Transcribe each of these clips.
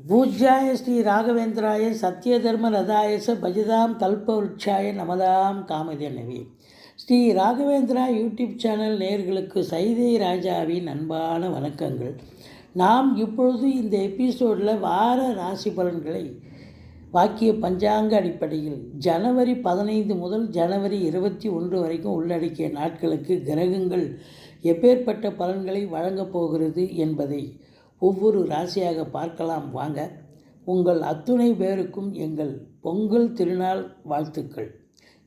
பூஜ்யாய ஸ்ரீ ராகவேந்திராய சத்யதர்ம ரதாயச பஜதாம் கல்பவருட்சாய நமதாம் காமதேனவி ஸ்ரீ ராகவேந்திரா யூடியூப் சேனல் நேர்களுக்கு சைதை ராஜாவின் அன்பான வணக்கங்கள். நாம் இப்பொழுது இந்த எபிசோடில் வார ராசி பலன்களை வாக்கிய பஞ்சாங்க அடிப்படையில் ஜனவரி பதினைந்து முதல் ஜனவரி இருபத்தி ஒன்று வரைக்கும் உள்ளடக்கிய நாட்களுக்கு கிரகங்கள் எப்பேற்பட்ட பலன்களை வழங்கப் போகிறது என்பதை ஒவ்வொரு ராசியாக பார்க்கலாம். வாங்க உங்கள் அத்துணை பேருக்கும் எங்கள் பொங்கல் திருநாள் வாழ்த்துக்கள்.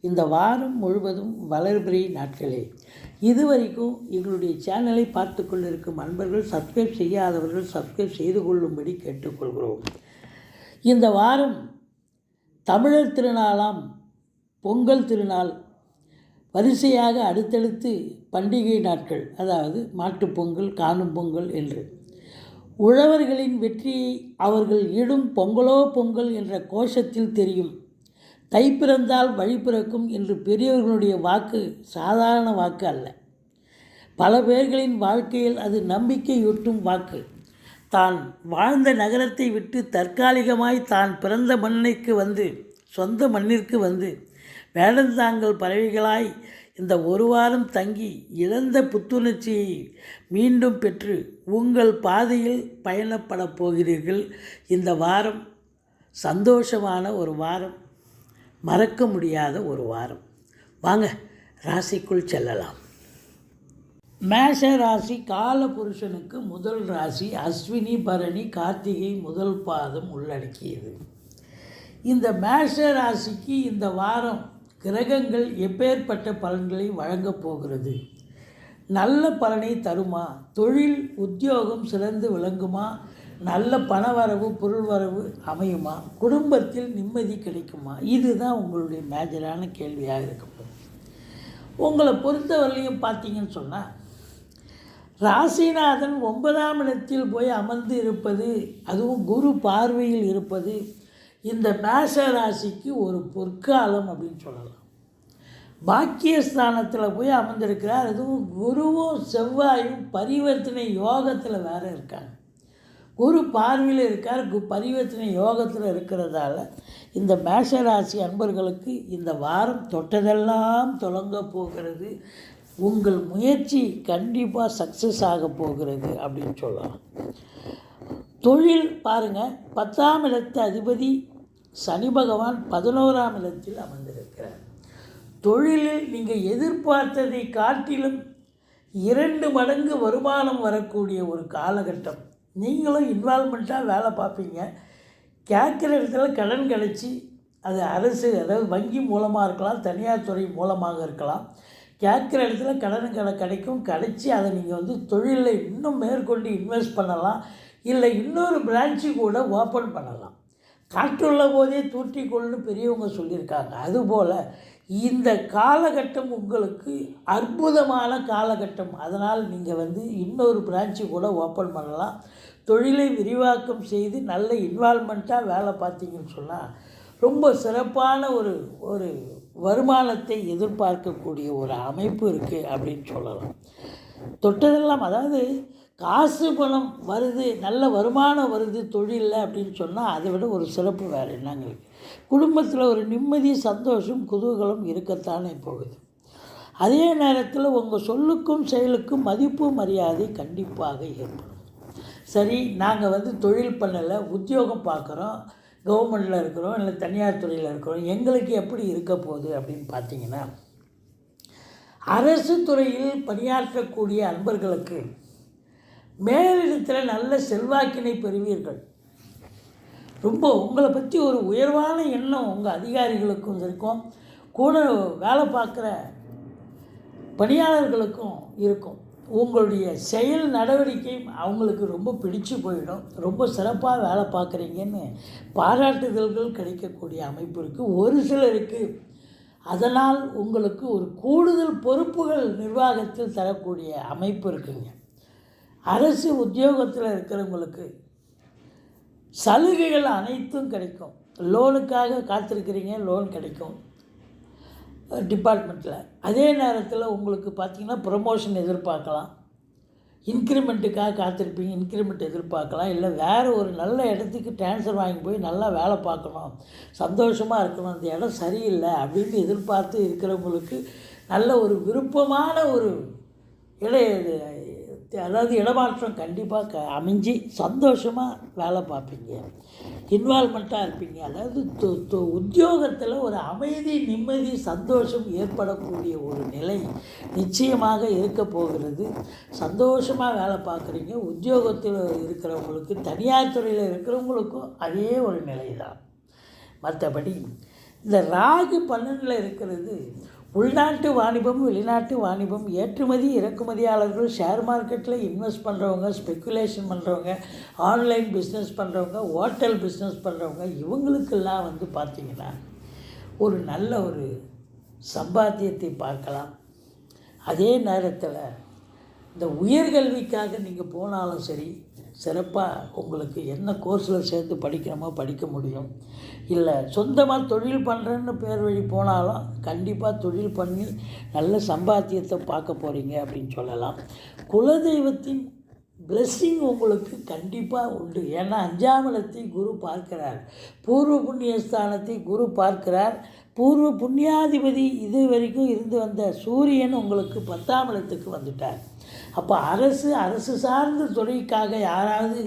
இந்த வாரம் முழுவதும் வளர்பிறை நாட்களே. இதுவரைக்கும் எங்களுடைய சேனலை பார்த்து கொண்டிருக்கும் அன்பர்கள் சப்ஸ்கிரைப் செய்யாதவர்கள் சப்ஸ்கிரைப் செய்து கொள்ளும்படி கேட்டுக்கொள்கிறோம். இந்த வாரம் தமிழர் திருநாளாம் பொங்கல் திருநாள். வரிசையாக அடுத்தடுத்து பண்டிகை நாட்கள் அதாவது மாட்டுப் பொங்கல் காணும் பொங்கல் என்று. உழவர்களின் வெற்றி அவர்கள் இடும் பொங்கலோ பொங்கல் என்ற கோஷத்தில் தெரியும். தை பிறந்தால் வழி பிறக்கும் என்று பெரியவர்களுடைய வாக்கு சாதாரண வாக்கு அல்ல. பல பேர்களின் வாழ்க்கையில் அது நம்பிக்கையூட்டும் வாக்கு. தான் வாழ்ந்த நகரத்தை விட்டு தற்காலிகமாய் தான் பிறந்த மண்ணிற்கு வந்து சொந்த மண்ணிற்கு வந்து வேடந்தாங்கள் பறவைகளாய் இந்த ஒரு வாரம் தங்கி இழந்த புத்துணர்ச்சியை மீண்டும் பெற்று உங்கள் பாதையில் பயணப்படப் போகிறீர்கள். இந்த வாரம் சந்தோஷமான ஒரு வாரம் மறக்க முடியாத ஒரு வாரம். வாங்க ராசிக்குள் செல்லலாம். மேஷ ராசி கால புருஷனுக்கு முதல் ராசி அஸ்வினி பரணி கார்த்திகை முதல் பாதம் உள்ளடக்கியது. இந்த மேஷ ராசிக்கு இந்த வாரம் கிரகங்கள் எப்பேற்பட்ட பலன்களை வழங்கப் போகிறது? நல்ல பலனை தருமா? தொழில் உத்தியோகம் சிறந்து விளங்குமா? நல்ல பணவரவு பொருள் வரவு அமையுமா? குடும்பத்தில் நிம்மதி கிடைக்குமா? இதுதான் உங்களுடைய மேஜரான கேள்வியாக இருக்கப்படும் உங்களை பொறுத்தவரையிலையும் பார்த்தீங்கன்னு சொன்னால் ராசிநாதன் ஒன்பதாம் இடத்தில் போய் அமர்ந்து இருப்பது அதுவும் குரு பார்வையில் இருப்பது இந்த மேஷ ராசிக்கு ஒரு பொற்காலம் அப்படின்னு சொல்லலாம். பாக்கியஸ்தானத்தில் போய் அமர்ந்திருக்கிறார். அதுவும் குருவும் செவ்வாயும் பரிவர்த்தனை யோகத்தில் வேற இருக்காங்க. குரு பார்வையில் இருக்கார். கு பரிவர்த்தனை யோகத்தில் இருக்கிறதால இந்த மேஷராசி அன்பர்களுக்கு இந்த வாரம் தொட்டதெல்லாம் தொடங்க போகிறது. உங்கள் முயற்சி கண்டிப்பாக சக்ஸஸ் ஆக போகிறது அப்படின்னு சொல்லலாம். தொழில் பாருங்கள் பத்தாம் இடத்து அதிபதி சனி பகவான் பதினோராம் இடத்தில் அமர்ந்திருக்கிறார். தொழிலில் நீங்கள் எதிர்பார்த்ததை காட்டிலும் இரண்டு மடங்கு வருமானம் வரக்கூடிய ஒரு காலகட்டம். நீங்களும் இன்வால்மெண்ட்டாக வேலை பார்ப்பீங்க. கேட்குற இடத்துல கடன் கிடச்சி அது அரசு அதாவது வங்கி மூலமாக இருக்கலாம் தனியார் துறை மூலமாக இருக்கலாம். கேட்குற இடத்துல கடன் கடை கிடைக்கும். கிடைச்சி அதை நீங்கள் வந்து தொழிலில் இன்னும் மேற்கொண்டு இன்வெஸ்ட் பண்ணலாம். இல்லை இன்னொரு பிரான்ச்சு கூட ஓப்பன் பண்ணலாம். காற்றுள்ள போதே தூற்றிக்கொள்னு பெரியவங்க சொல்லியிருக்காங்க. அதுபோல் இந்த காலகட்டம் உங்களுக்கு அற்புதமான காலகட்டம். அதனால் நீங்கள் வந்து இன்னொரு பிரான்ச்சு கூட ஓப்பன் பண்ணலாம். தொழிலை விரிவாக்கம் செய்து நல்ல இன்வால்மெண்ட்டாக வேலை பார்த்தீங்கன்னு சொன்னால் ரொம்ப சிறப்பான ஒரு ஒரு வருமானத்தை எதிர்பார்க்கக்கூடிய ஒரு அமைப்பு இருக்குது அப்படின்னு சொல்லலாம். தொட்டதெல்லாம் அதாவது காசு பணம் வருது நல்ல வருமானம் வருது தொழிலில் அப்படின்னு சொன்னால் அதை விட ஒரு சிறப்பு வேறு என்னங்க குடும்பத்தில் ஒரு நிம்மதி சந்தோஷம் குதூகலம் இருக்கத்தானே போகுது. அதே நேரத்தில் உங்கள் சொல்லுக்கும் செயலுக்கும் மதிப்பு மரியாதை கண்டிப்பாக ஏற்படும். சரி நாங்கள் வந்து தொழில் பண்ணலை உத்தியோகம் பார்க்குறோம் கவர்மெண்டில் இருக்கிறோம் இல்லை தனியார் துறையில் இருக்கிறோம் எங்களுக்கு எப்படி இருக்க போகுது அப்படின்னு பார்த்தீங்கன்னா அரசு துறையில் பணியாற்றக்கூடிய அன்பர்களுக்கு மேலிடத்தில் நல்ல செல்வாக்கினை பெறுவீர்கள். ரொம்ப உங்களை பற்றி ஒரு உயர்வான எண்ணம் உங்கள் அதிகாரிகளுக்கும் இருக்கும். கூட வேலை பார்க்குற பணியாளர்களுக்கும் இருக்கும். உங்களுடைய செயல் நடவடிக்கை அவங்களுக்கு ரொம்ப பிடிச்சு போயிடும். ரொம்ப சிறப்பாக வேலை பார்க்குறீங்கன்னு பாராட்டுதல்கள் கிடைக்கக்கூடிய அமைப்பு இருக்குது ஒரு சிலருக்கு அதனால் உங்களுக்கு ஒரு கூடுதல் பொறுப்புகள் நிர்வாகத்தில் தரக்கூடிய அமைப்பு இருக்குங்க. அரசு உத்தியோகத்தில் இருக்கிறவங்களுக்கு சலுகைகள் அனைத்தும் கிடைக்கும். லோனுக்காக காத்திருக்கிறீங்க லோன் கிடைக்கும். டிபார்ட்மெண்ட்டில் அதே நேரத்தில் உங்களுக்கு பார்த்திங்கன்னா ப்ரமோஷன் எதிர்பார்க்கலாம். இன்க்ரிமெண்ட்டுக்காக காத்திருப்பீங்க இன்க்ரிமெண்ட் எதிர்பார்க்கலாம். இல்லை வேறு ஒரு நல்ல இடத்துக்கு ட்ரான்ஸ்ஃபர் வாங்கி போய் நல்லா வேலை பார்க்கணும் சந்தோஷமாக இருக்கணும் அந்த இடம் சரியில்லை அப்படின்னு எதிர்பார்த்து இருக்கிறவங்களுக்கு நல்ல ஒரு விருப்பமான ஒரு இட அதாவது இடமாற்றம் கண்டிப்பாக க அமைஞ்சு சந்தோஷமாக வேலை பார்ப்பீங்க. இன்வால்மெண்ட்டாக இருப்பீங்க. அதாவது தொ உத்தியோகத்தில் ஒரு அமைதி நிம்மதி சந்தோஷம் ஏற்படக்கூடிய ஒரு நிலை நிச்சயமாக இருக்க போகிறது. சந்தோஷமாக வேலை பார்க்குறீங்க. உத்தியோகத்தில் இருக்கிறவங்களுக்கு தனியார் துறையில் இருக்கிறவங்களுக்கும் அதே ஒரு நிலை தான் மற்றபடி இந்த ராகு பன்னெண்டில் இருக்கிறது உள்நாட்டு வாணிபம் வெளிநாட்டு வாணிபம் ஏற்றுமதி இறக்குமதியாளர்கள் ஷேர் மார்க்கெட்டில் இன்வெஸ்ட் பண்ணுறவங்க ஸ்பெக்குலேஷன் பண்ணுறவங்க ஆன்லைன் பிஸ்னஸ் பண்ணுறவங்க ஹோட்டல் பிஸ்னஸ் பண்ணுறவங்க இவங்களுக்கெல்லாம் வந்து பார்த்திங்கன்னா ஒரு நல்ல ஒரு சம்பாத்தியத்தை பார்க்கலாம். அதே நேரத்தில் இந்த உயர்கல்விக்காக நீங்கள் போனாலும் சரி சிறப்பாக உங்களுக்கு என்ன கோர்ஸில் சேர்த்து படிக்கிறோமோ படிக்க முடியும். இல்லை சொந்தமாக தொழில் பண்ணுறேன்னு பேர் வழி போனாலும் கண்டிப்பாக தொழில் பண்ணி நல்ல சம்பாத்தியத்தை பார்க்க போகிறீங்க அப்படின்னு சொல்லலாம். குலதெய்வத்தின் blessing உங்களுக்கு கண்டிப்பாக உண்டு. ஏன்னா அஞ்சாம் இடத்தை குரு பார்க்கிறார். பூர்வ புண்ணிய ஸ்தானத்தை குரு பார்க்கிறார். பூர்வ புண்ணியாதிபதி இது வரைக்கும் இருந்து வந்த சூரியன் உங்களுக்கு பத்தாம் இடத்துக்கு வந்துட்டார். அப்போ அரசு அரசு சார்ந்த துறைக்காக யாராவது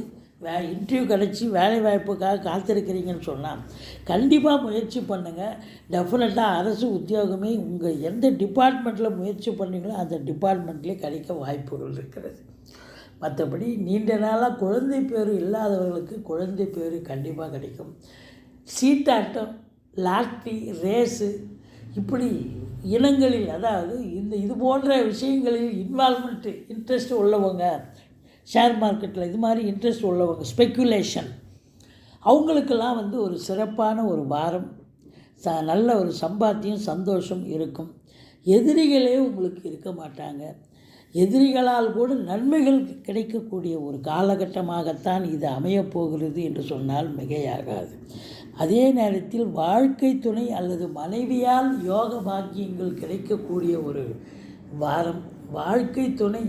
வே இன்டர்வியூ கிடச்சி வேலை வாய்ப்புக்காக காத்திருக்கிறீங்கன்னு சொன்னால் கண்டிப்பாக முயற்சி பண்ணுங்கள் டெஃபினட்டாக அரசு உத்தியோகமே உங்கள் எந்த டிபார்ட்மெண்ட்டில் முயற்சி பண்ணீங்களோ அந்த டிபார்ட்மெண்ட்லேயே கிடைக்க வாய்ப்புகள் இருக்கிறது. மற்றபடி நீண்ட நாளாக குழந்தை பேர் இல்லாதவர்களுக்கு குழந்தை பேர் கண்டிப்பாக கிடைக்கும். சீட்டாட்டம் லாட்ரி ரேஸு இப்படி இனங்களில் அதாவது இந்த இது போன்ற விஷயங்களில் இன்வால்மெண்ட்டு இன்ட்ரெஸ்ட் உள்ளவங்க ஷேர் மார்க்கெட்டில் இது மாதிரி இன்ட்ரெஸ்ட் உள்ளவங்க ஸ்பெக்குலேஷன் அவங்களுக்கெல்லாம் வந்து ஒரு சிறப்பான ஒரு வாரம் ச நல்ல ஒரு சம்பாத்தியம் சந்தோஷம் இருக்கும். எதிரிகளே உங்களுக்கு இருக்க மாட்டாங்க. எதிரிகளால் கூட நன்மைகள் கிடைக்கக்கூடிய ஒரு காலகட்டமாகத்தான் இது அமையப்போகிறது என்று சொன்னால் மிகையாகாது. அதே நேரத்தில் வாழ்க்கை துணை அல்லது மனைவியால் யோக பாக்கியங்கள் கிடைக்கக்கூடிய ஒரு வாரம் வாழ்க்கை துணை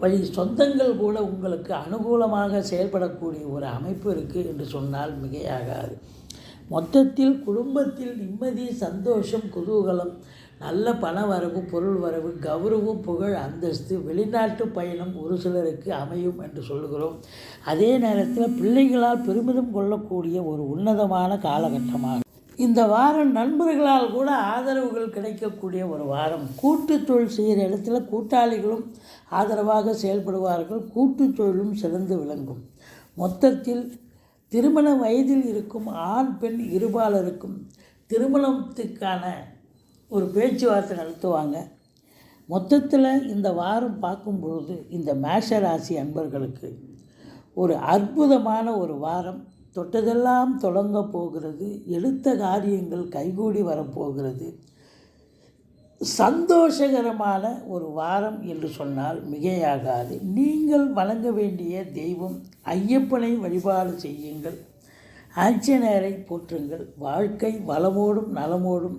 வழி சொந்தங்கள் கூட உங்களுக்கு அனுகூலமாக செயல்படக்கூடிய ஒரு அமைப்பு இருக்குது என்று சொன்னால் மிகையாகாது. மொத்தத்தில் குடும்பத்தில் நிம்மதி சந்தோஷம் குதூகலம் நல்ல பண வரவு பொருள் வரவு கௌரவம் புகழ் அந்தஸ்து வெளிநாட்டு பயணம் ஒரு சிலருக்கு அமையும் என்று சொல்லுகிறோம். அதே நேரத்தில் பிள்ளைகளால் பெருமிதம் கொள்ளக்கூடிய ஒரு உன்னதமான காலகட்டமாகும் இந்த வாரம் நண்பர்களால் கூட ஆதரவுகள் கிடைக்கக்கூடிய ஒரு வாரம். கூட்டு தொழில் செய்கிற இடத்துல கூட்டாளிகளும் ஆதரவாக செயல்படுவார்கள். கூட்டு தொழிலும் சிறந்து விளங்கும். மொத்தத்தில் திருமண வயதில் இருக்கும் ஆண் பெண் இருபாலருக்கும் திருமணத்துக்கான ஒரு பேச்சுவார்த்தை நடத்துவாங்க. மொத்தத்தில் இந்த வாரம் பார்க்கும் பொழுது இந்த மேஷ ராசி அன்பர்களுக்கு ஒரு அற்புதமான ஒரு வாரம். தொட்டதெல்லாம் தொடங்க போகிறது எழுத்த காரியங்கள் கைகூடி வரப்போகிறது. சந்தோஷகரமான ஒரு வாரம் என்று சொன்னால் மிகையாகாது. நீங்கள் வழங்க வேண்டிய தெய்வம் ஐயப்பனை வழிபாடு செய்யுங்கள். ஆஞ்சநேயரை போற்றுங்கள். வாழ்க்கை வளமோடும் நலமோடும்